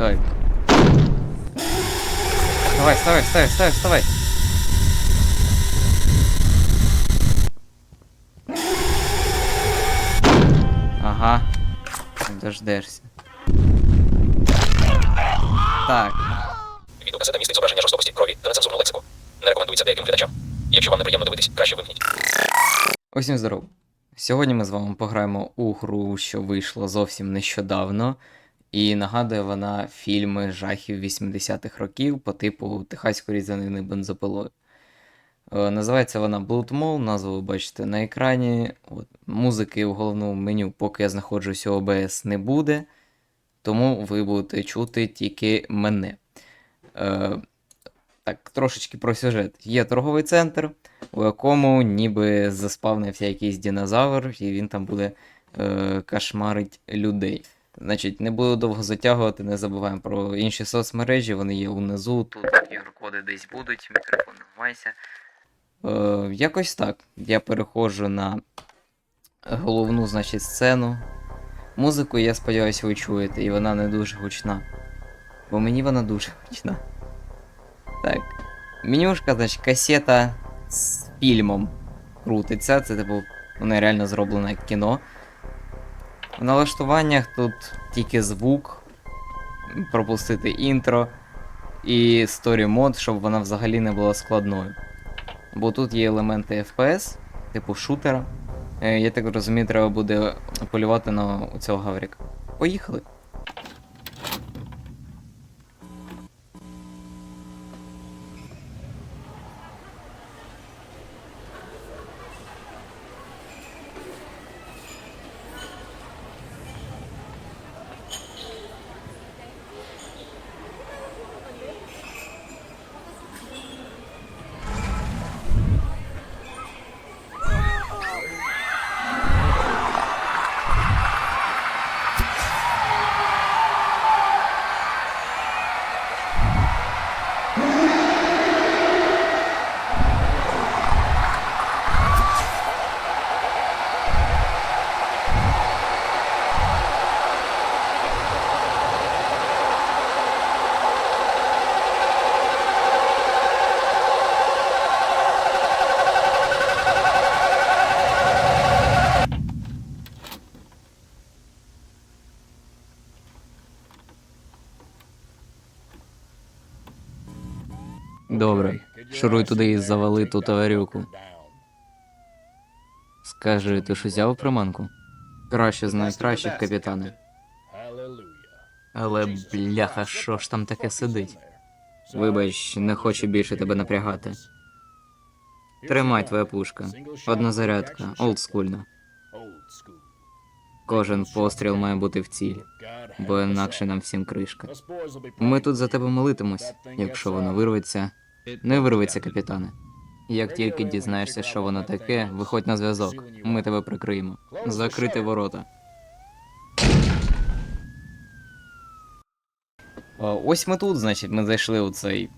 Давай. Вставай, вставай, вставай, вставай, вставай. Ага. Не Дождешся. Так. Відеокасета містить зображення жорстокості, крові та нецензурну лексику. Не рекомендується деяким глядачам. Якщо вам неприємно дивитись, краще вимкніть. Усім здоров. Сьогодні ми з вами пограємо у гру, що вийшла зовсім нещодавно, і нагадує вона фільми жахів 80-х років по типу Техаської різанини бензопилою. Е, Називається вона Blood Mall, назву ви бачите на екрані. От, музики в головному меню, поки я знаходжусь у OBS, не буде, тому ви будете чути тільки мене. Е, так, трошечки про сюжет. Є торговий центр, у якому ніби заспавнився якийсь динозавр, і він там буде е, кошмарить людей. Значить, не буду довго затягувати, не забуваємо про інші соцмережі, вони є унизу, тут ігрокоди десь будуть, мікрофон вмайся. Е, якось так. Я переходжу на головну, значить, сцену. Музику, я сподіваюся, ви чуєте, і вона не дуже гучна. Бо мені вона дуже гучна. Так. Менюшка, значить, касета з фільмом крутиться. Це типу, вона реально зроблена як кіно. В налаштуваннях тут тільки звук, пропустити інтро і story мод, щоб вона взагалі не була складною. Бо тут є елементи FPS, типу шутера. Е, Я так розумію, треба буде полювати на цього гавріка. Поїхали. Шуруй туди і завали ту таварюку. Скажи, ти ж взяв приманку? Краще з найкращих, капітане. Але бляха, що ж там таке сидить? Вибач, не хочу більше тебе напрягати. Тримай твоя пушка. Одна зарядка, олдскульна. Кожен постріл має бути в ціль, бо інакше нам всім кришка. Ми тут за тебе молитимось. Якщо воно вирветься, не вирветься, капітане. Як тільки дізнаєшся, що воно таке, виходь на зв'язок. Ми тебе прикриємо. Закрити ворота. Ось ми тут, значить, ми зайшли у цей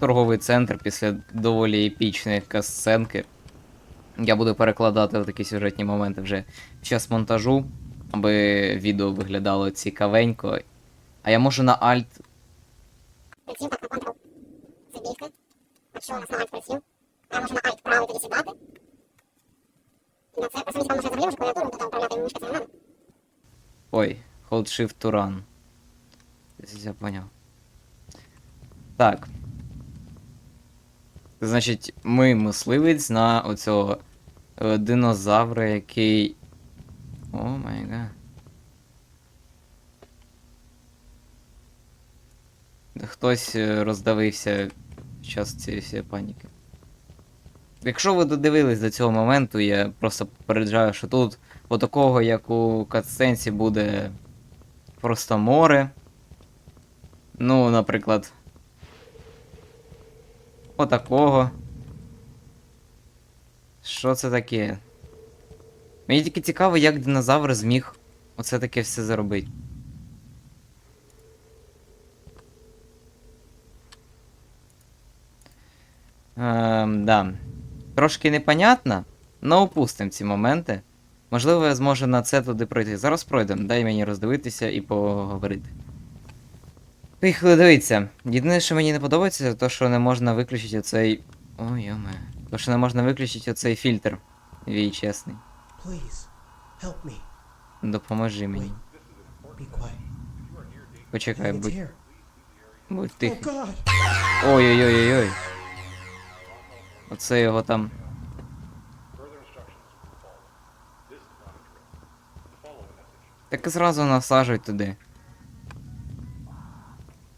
торговий центр після доволі епічної касценки. Я буду перекладати в такі сюжетні моменти вже під час монтажу, аби відео виглядало цікавенько. А я можу на Alt. Ctrl. Забігти. Якщо у нас на Alt працюю, я можу на правий тоді сідати. На це, по там може взагалі можу клавіатуру туди управляти мішка, це не. Ой, Hold Shift to Run. Я поняв. Так. Значить, ми мисливець на оцього е, динозавра, який. О май га. Хтось е, роздавився під час цієї паніки. Якщо ви додивились до цього моменту, я просто попереджаю, що тут отакого, як у катсценсі, буде просто море. Ну, наприклад. Отакого. Що це таке? Мені тільки цікаво, як динозавр зміг оце таке все зробити. Ем, да. Трошки непонятно, но опустимо ці моменти. Можливо, я зможу на це туди пройти. Зараз пройдемо, дай мені роздивитися і поговорити. Поїхали дивитися. Єдине, що мені не подобається, це те, що не можна виключити оцей. Ой, йоме. То, що не можна виключити оцей фільтр. Вій чесний. Допоможи мені. Почекай, будь, будь Oh тихий. Ой-ой-ой-ой-ой. Оце його там. Так і зразу насаджуй туди.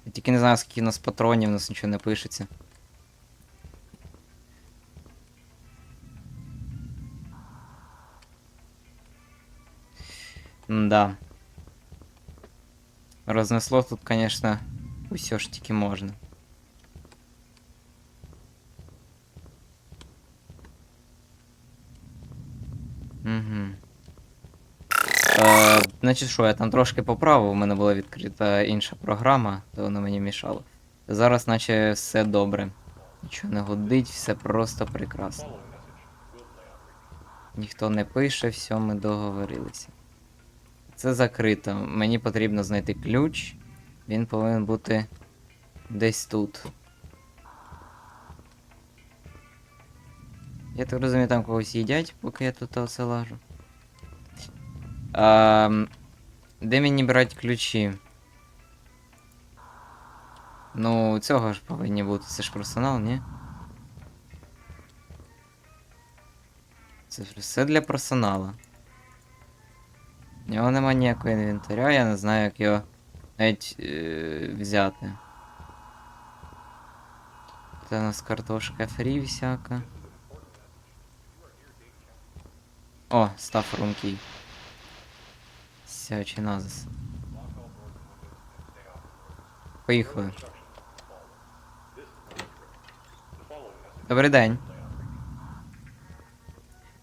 Я тільки не знаю, скільки у нас патронів, у нас нічого не пишеться. Да. Рознесло тут, конечно, усьо ж тільки можна. Значить, що, я там трошки поправив, у мене була відкрита інша програма, то вона мені мішала. Зараз, наче, все добре. Нічого не гудить, все просто прекрасно. Ніхто не пише, все, ми договорилися. Це закрито. Мені потрібно знайти ключ. Він повинен бути десь тут. Я так розумію, там когось їдять, поки я тут оце лажу. А, де мені брати ключі? Ну, цього ж повинні бути. Це ж персонал, ні? Це все для персонала. У нього нема ніякого інвентаря, я не знаю, як його навіть е, взяти. Це у нас картошка фрі всяка. О, став рункий. Сячий назис. Поїхали. Добрий день.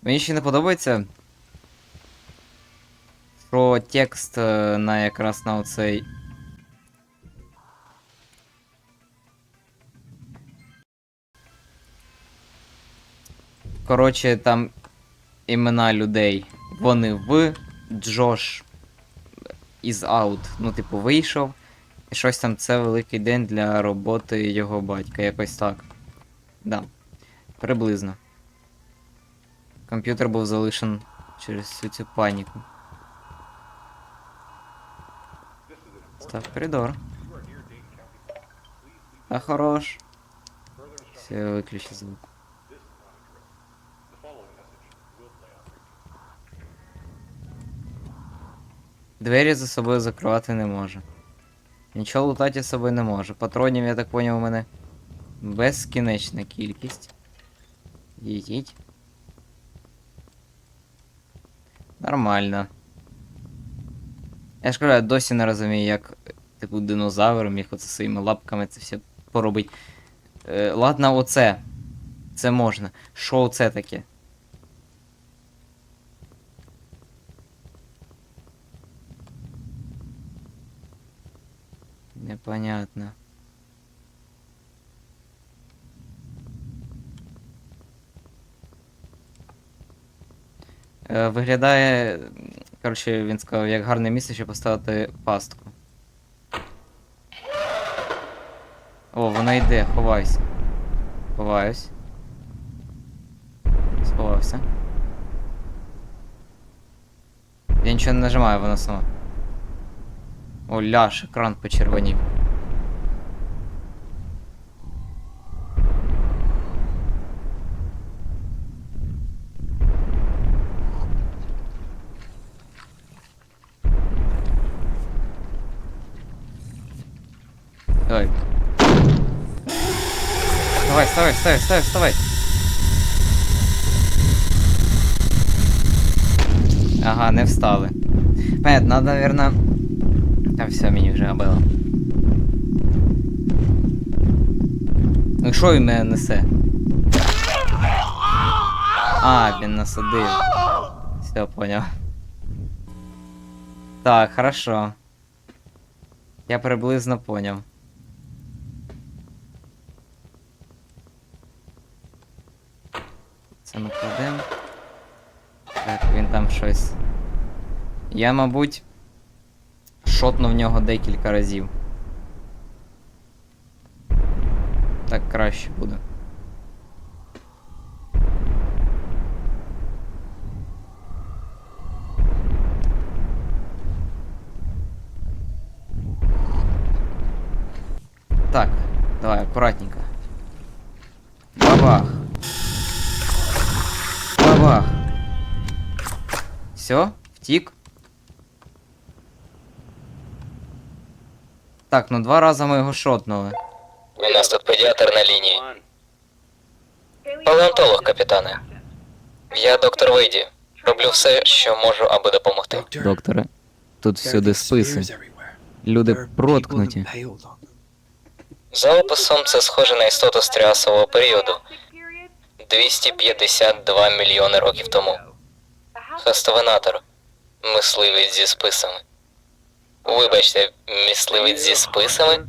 Мені ще не подобається. Що текст е, на якраз на оцей. Коротше, там імена людей. Вони в Джош із аут. Ну, типу, вийшов. І щось там це великий день для роботи його батька. Якось так. Да. Приблизно. Комп'ютер був залишен через всю цю паніку. Став коридор. А хорош. Все, виключи звук. Двері за собою закривати не може. Нічого лутати з собою не може. Патронів, я так поняв, у мене безкінечна кількість. Їдіть. Нормально. Я ж кажу, я досі не розумію, як типу динозавр міг оце своїми лапками це все поробить. Е, ладно, оце. Це можна. Що це таке? Непонятно. Е, Виглядає, коротше, він сказав, як гарне місце, щоб поставити пастку. О, вона йде, ховайся. Ховаюсь. Сховався. Я нічого не нажимаю, вона сама. О, ляш, екран почервонів. Давай. Вставай, вставай, вставай, вставай, вставай. Ага, не встали. Понятно, надо, наверное... Та все, мені вже обило. Ну що він мене несе? А, він насадив. Все, понял. Так, хорошо. Я приблизно понял. Це ми кладемо. Так, він там щось. Я, мабуть, шотнув в нього декілька разів. Так краще буде. Так, давай, аккуратненько. Бабах. Бабах. Все, втік. Так, ну два рази ми його шотнули. У нас тут педіатр на лінії. Палеонтолог, капітане. Я доктор Вейді. Роблю все, що можу, аби допомогти. Докторе, тут всюди списи. Люди проткнуті. За описом це схоже на істоту з тріасового періоду 252 мільйони років тому. Хастовинатор. Мисливець зі списами. Вибачте, мисливець зі списами?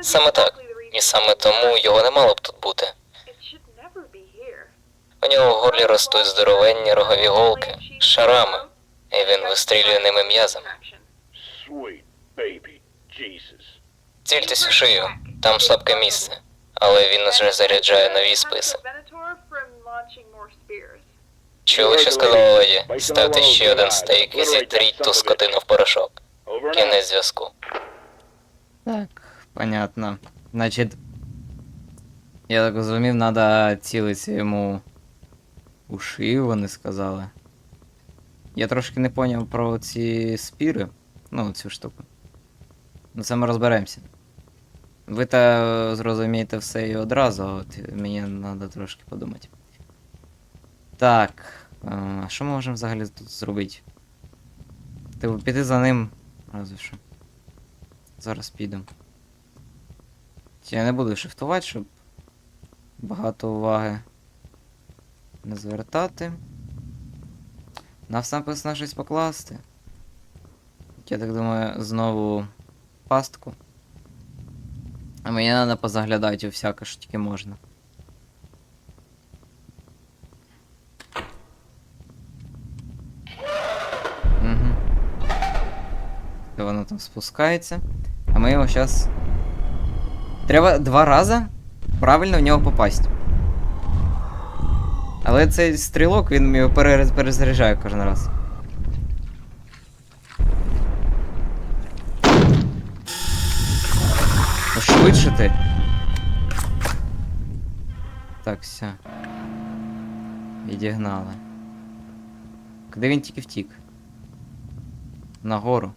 Саме так. І саме тому його не мало б тут бути. У нього в горлі ростуть здоровенні рогові голки, шарами, і він вистрілює ними м'язами. Цільтесь у шию, там слабке місце, але він вже заряджає нові списи. Чули, що сказала леді? Ставте ще один стейк і зітріть ту скотину в порошок. Кінець зв'язку. Так, понятно. Значить, я так зрозумів, треба цілитися йому у шию, вони сказали. Я трошки не поняв про ці спіри. Ну, цю штуку. Ну це ми розберемося. Ви та зрозумієте все і одразу, а от мені треба трошки подумати. Так. е, А що ми можемо взагалі тут зробити? Типу, піти за ним. Разве що. Зараз підемо. Я не буду шифтувати, щоб багато уваги не звертати. На все написано щось покласти. Я так думаю, знову пастку. А мені треба позаглядати у всяке, що тільки можна. Спускається. А ми його зараз. Треба два рази правильно в нього попасть. Але цей стрілок, він його пере- перезаряджає кожен раз. Ну швидше ти. Так, все. Відігнали. Куди він тільки втік? Нагору.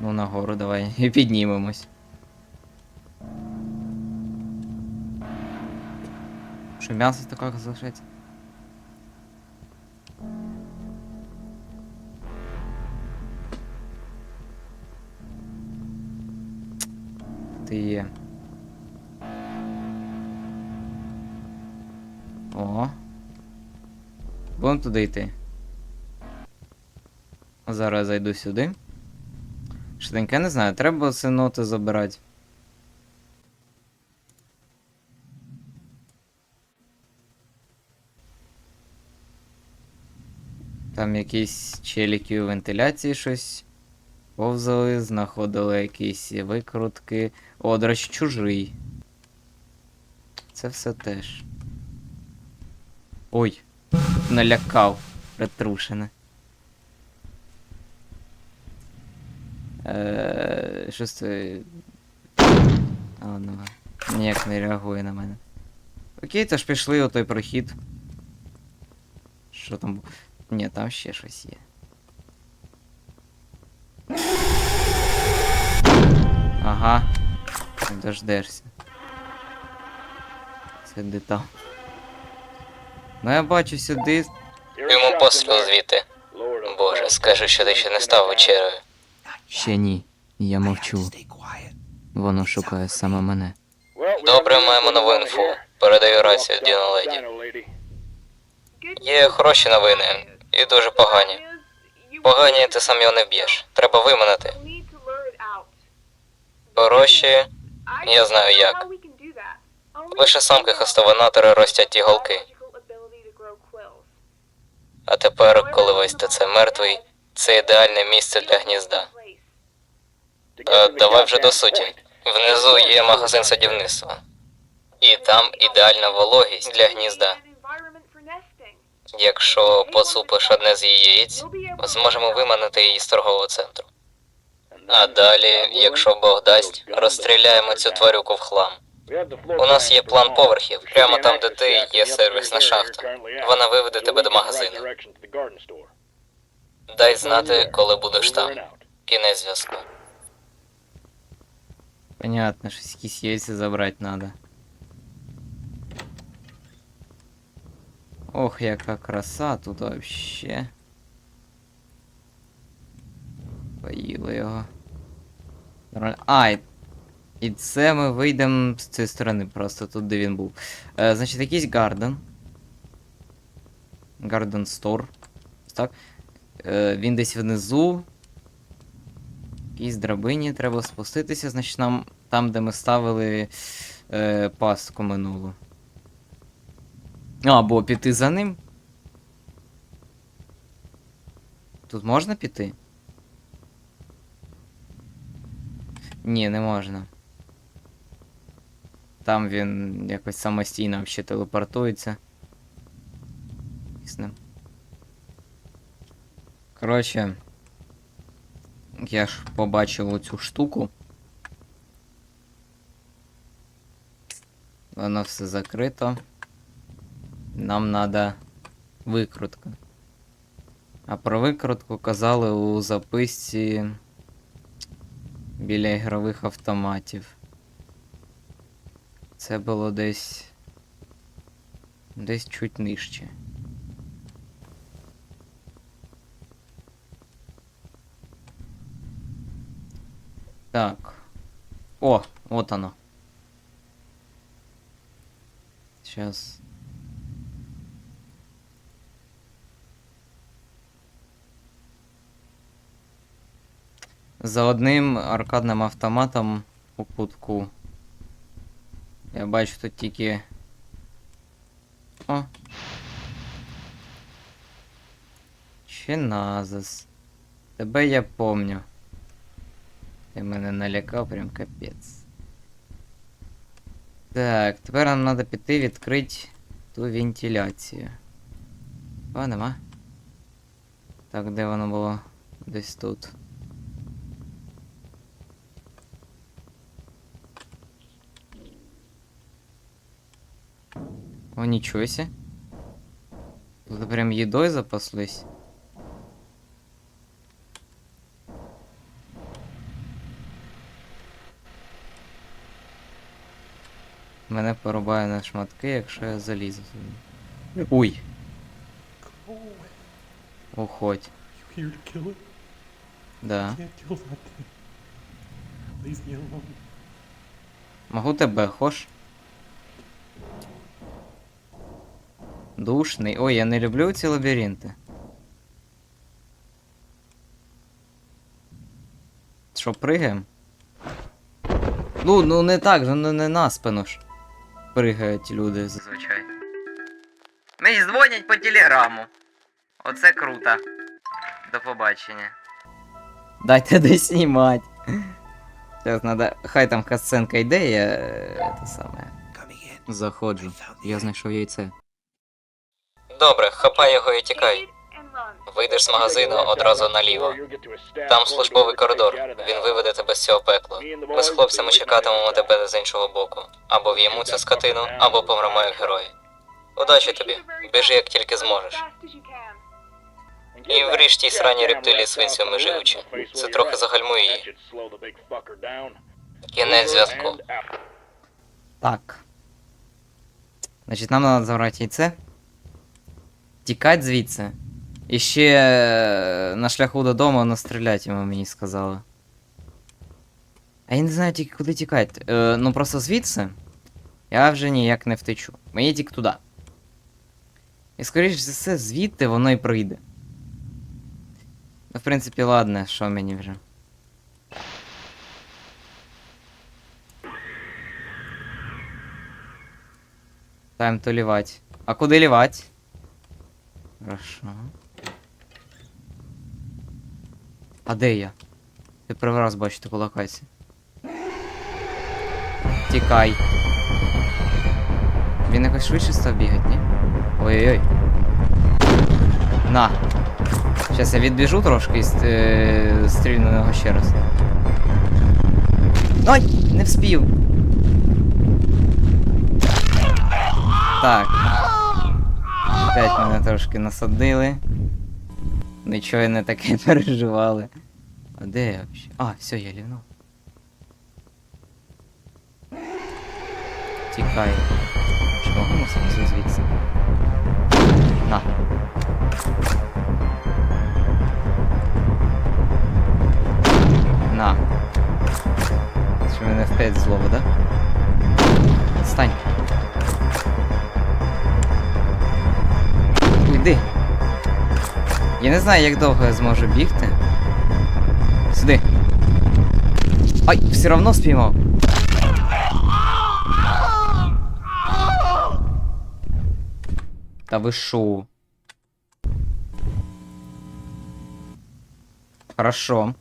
Ну, нагору давай і піднімемось. Що м'ясо таке залишається? Ти є. О. Будемо туди йти. Зараз зайду сюди. Швиденько, не знаю, треба це ноти забирати. Там якісь челіки у вентиляції щось повзали, знаходили якісь викрутки. О, до чужий. Це все теж. Ой, налякав. Ретрушене. Е, Щось це. А, ну, ніяк не реагує на мене. Окей, то ж пішли у той прохід. Що там? бу- Ні, там ще щось є. Ага. Не Дождешся. Сиди там. Ну я бачу сюди. Йому постріл звідти. Боже, скажи, що ти ще не став вечерею. Ще ні. Я мовчу. Воно шукає саме мене. Добре, маємо нову інфу. Передаю рацію, Діна Леді. Є хороші новини і дуже погані. Погані ти сам його не вб'єш. Треба виманити. Хороші, Я знаю як. лише самки хастованатори ростять ті голки. А тепер, коли весь ТЦ мертвий, це ідеальне місце для гнізда. Та давай вже до суті. Внизу є магазин садівництва. І там ідеальна вологість для гнізда. Якщо поцупиш одне з її яєць, зможемо виманити її з торгового центру. А далі, якщо Бог дасть, розстріляємо цю тварюку в хлам. У нас є план поверхів. Прямо там, де ти, є сервісна шахта. Вона виведе тебе до магазину. Дай знати, коли будеш там. Кінець зв'язку. Понятно, щось якісь яйця забрати надо. Ох, яка краса тут вообще. Поїли його. Нормально. А, і, і це ми вийдемо з цієї сторони, просто тут, де він був. Е, значить, якийсь гарден. Гарден Стор. Так. Е, він десь внизу. Якійсь драбині треба спуститися, значить нам там, де ми ставили е, пастку минулу. Або піти за ним. Тут можна піти? Ні, не можна. Там він якось самостійно ще телепортується. Коротше. Я ж побачив оцю штуку. Воно все закрито. Нам треба викрутка. А про викрутку казали у записці біля ігрових автоматів. Це було десь. Десь чуть нижче. Так. О, вот оно. Сейчас. За одним аркадним автоматом у кутку. Я бачу тут тільки. О. Чиназис. Тебе я помню. Ти мене налякав прям капець. Так, тепер нам треба піти відкрити ту вентиляцію. О, нема. Так, де воно було? Десь тут. О, нічого сі. Тут прям їдою запаслись. Мене порубає на шматки, якщо я залізу сюди. Уй, уходь. Да. Могу тебе, хош? Душний. Ой, я не люблю ці лабіринти. Що, пригаємо? Ну, ну не так, же, ну не на спину ж. Пригають люди зазвичай. Мені дзвонять по телеграму. Оце круто. До побачення. Дайте десь знімати. Зараз надо. Хай там касценка йде, я. е, Те саме. Заходжу. Я знайшов яйце. Добре, хапай його і тікай. Вийдеш з магазину одразу наліво. Там службовий коридор. Він виведе тебе з цього пекла. Ми з хлопцями чекатимемо тебе з іншого боку. Або в'ємо цю скотину, або помремо як герої. Удачі тобі. Біжи як тільки зможеш. І вріж тій сраній рептилії свинцями живучи. Це трохи загальмує її. Кінець зв'язку. Так. Значить, нам треба забрати яйце. Тікать звідси. І е, на шляху додому настріляти йому мені сказали. А я не знаю тільки куди тікати. Е, ну просто звідси. Я вже ніяк не втечу. Мені тільки туди. І скоріш за все, звідти воно і прийде. Ну, в принципі, ладно, що мені вже. Тайм то лівать. А куди лівать? Хорошо. А де я? Ти перший раз бачу таку локацію. Тікай. Він якось швидше став бігати, ні? Ой-ой-ой. На. Зараз я відбіжу трошки і е, стрільну на нього ще раз. Ой! Не вспів. Так. Опять мене трошки насадили. Нічого не таке переживали. А де я взагалі? А, все, я лівнув. Тікай. Чи можу мусити звідси? На. На. Що мене в 5 злово, да? Стань. Уйди. Я не знаю, як довго я зможу бігти. Ай, все равно спіймав. Та ви шо? Хорошо.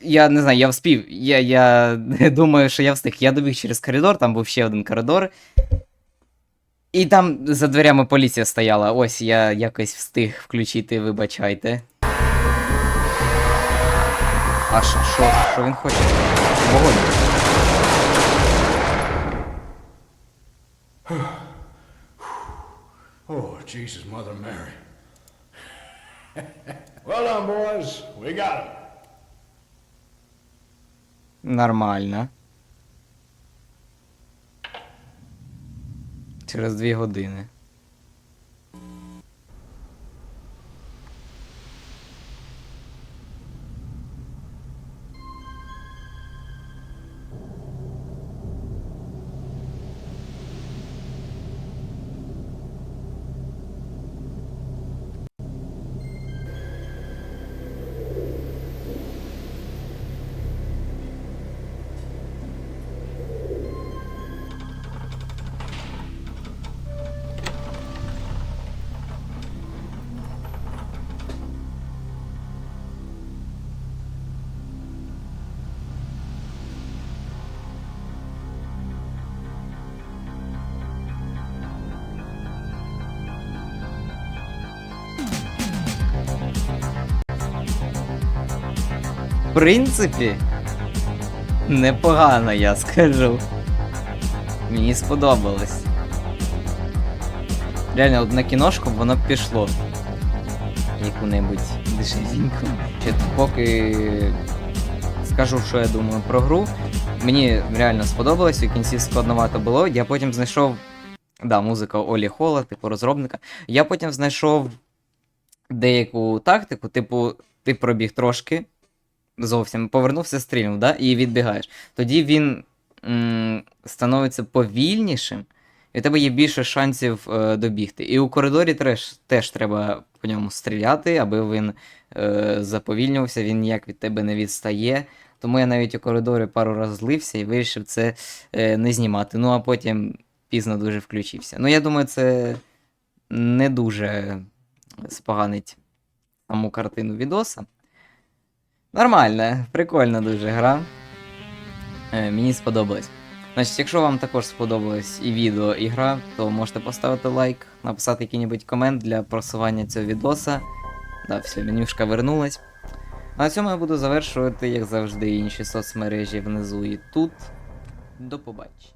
Я не знаю, я вспів. Я, я думаю, що я встиг. Я добіг через коридор, там був ще один коридор. І там за дверями поліція стояла. Ось я якось встиг включити, вибачайте. А що, що, що він хоче? Вогонь. Oh, Jesus, Mother Mary. well done, boys. We got him. Нормально. Через дві години. Принципі, непогано, я скажу. Мені сподобалось. Реально, от на кіношку воно пішло. Яку-небудь дешевеньку. Чи поки скажу, що я думаю про гру. Мені реально сподобалось, у кінці складновато було. Я потім знайшов. Да, музика Олі Хола, типу розробника. Я потім знайшов деяку тактику, типу, ти пробіг трошки, зовсім повернувся, стрільнув, да? і відбігаєш. Тоді він м, становиться повільнішим, і у тебе є більше шансів е, добігти. І у коридорі теж, теж треба по ньому стріляти, аби він е, заповільнювався, він ніяк від тебе не відстає. Тому я навіть у коридорі пару разів злився і вирішив це е, не знімати. Ну а потім пізно дуже включився. Ну, я думаю, це не дуже споганить саму картину відоса. Нормальна, прикольна дуже гра. Е, мені сподобалось. Значить, якщо вам також сподобалось і відео, і гра, то можете поставити лайк, написати який-небудь комент для просування цього відоса. Да, все, менюшка вернулась. А на цьому я буду завершувати, як завжди, інші соцмережі внизу і тут. До побачення.